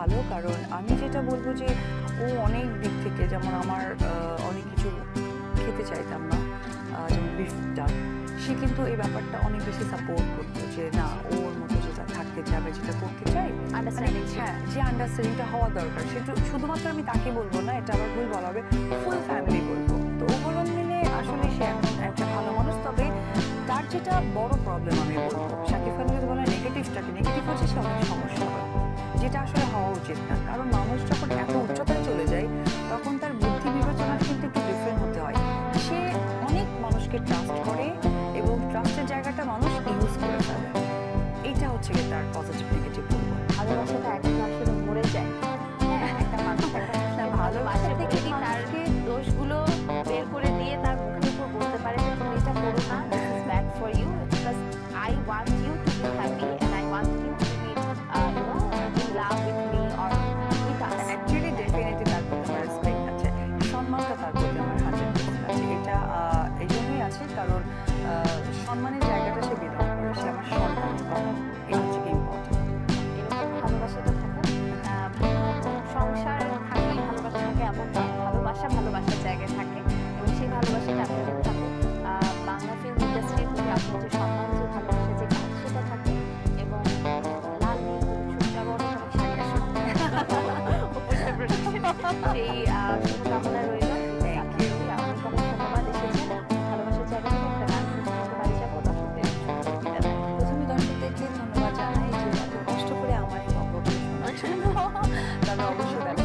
ভালো কারণ আমি যেটা বলব যে ও অনেক দিক থেকে যেমন আমার অনেক কিছু খেতে চাইতাম না যেমন বিফটা সে কিন্তু এই ব্যাপারটা অনেক বেশি সাপোর্ট করতো যে না ওর মতো যেটা থাকতে চাবে যেটা করতে চাই আন্ডারস্ট্যান্ডিং হ্যাঁ যে আন্ডারস্ট্যান্ডিংটা হওয়া দরকার। সেটা শুধুমাত্র আমি তাকে বলব না এটা আবার ভুল বলা হবে ফুল ফ্যামিলি বলব। তো ওভারঅল মিলে আসলে সে এখন একটা ভালো মানুষ তবে তার যেটা বড় প্রবলেম আমি বলব শাকিব খান যদি বলা নেগেটিভটাকে নেগেটিভ হচ্ছে সে অনেক সমস্যা যেটা আসলে হওয়া উচিত না। কারণ মানুষ যখন এত উচ্চতায় চলে যায় তখন তার বুদ্ধি বিবেচনা কিন্তু একটু ডিফারেন্ট হতে হয়। সে অনেক মানুষকে ট্রাস্ট করে এবং ট্রাস্টের জায়গাটা মানুষ ইউজ করে ফেলে। এইটা হচ্ছে তার পজিটিভ নেগেটিভ ভালোবাসাটা এখন আসলে মরে যায়। একটা মানুষ একটা মানুষের ভালোবাসা থেকে কি তার দোষগুলো বের করে দিয়ে তার মুখের উপর বলতে পারে? যে তুমি এটা করো না। Bad for you I want সম্মানের জায়গাটা সে বিলং করে সে আমার সম্মান এটা হচ্ছে ভালোবাসাটা থাকা সংসার থাকলে ভালোবাসা থাকে এমন ভালোবাসা ভালোবাসার জায়গায় থাকে এবং সেই ভালোবাসাটা আপনি যদি থাকে বাংলা ফিল্ম ইন্ডাস্ট্রির প্রতি আপনার যে সম্মান যে ভালোবাসা যে কাজ সেটা থাকে এবং লাল নীল সেই não Luxo